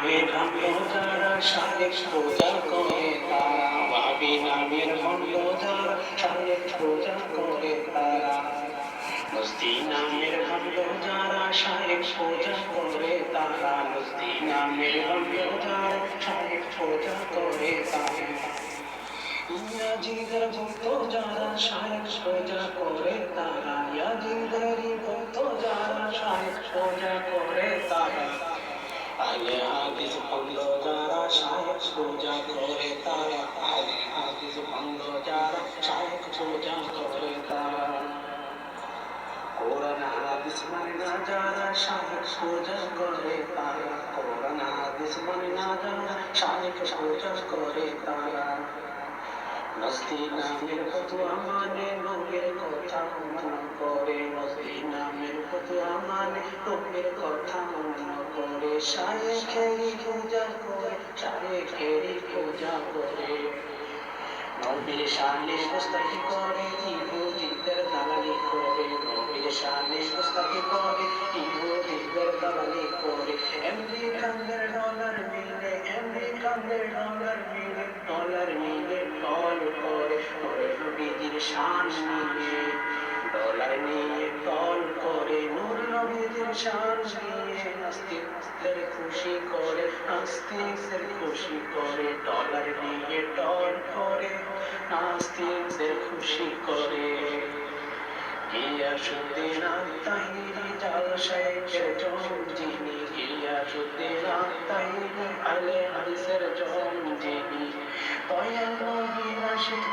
নামের ভণ্ড যারা শারেক পূজা করে তারা। ভাবি নামের ভণ্ড যারা শারেক পূজা করে তারা। মস্তি নামের ভণ্ড যারা শারেক পূজা করে তারা। মস্তি নামের ভণ্ড যারা শারেক পূজা করে তারা। ইয়াজিদের ভক্ত যারা শায়েক সোজা করে তারা। ইয়াজিদেরই ভক্ত যারা শায়েক সোজা করে তারা। আলে হাদিস ভণ্ড যারা শায়েক সোজা করে, তারা হাদিস ভণ্ড যারা শায়েক সোজা করে, তারা কোরআন হাদিস মানে মানে নামের মানে কথা মন করে। কথা মন করে শায়েখেরই পূজা করে শায়েখেরই পূজা করে। নবীর শানে মুস্তাকি করে দালালি করে। নবীর শানে মুস্তাকি করে দালালি করে। ডলার মিলে ডলার মিলে ডলার মিলে ডল করে। করে নবীজির শান নিয়ে ডলার নিয়ে ডল করে, নূর নবীজির শান নাস্তিকদের খুশি করে নাস্তিকদের খুশি করে ডলার নিয়ে ডল করে নাস্তিকদের খুশি করে গিয়াসুদ্দিন আত্মাহিরি জালসাইকের জন যিনি গিয়াসুদ্দিন আত্মাহিরি আলে হাদিসের জন যিনি দয়াল নবীর আশিক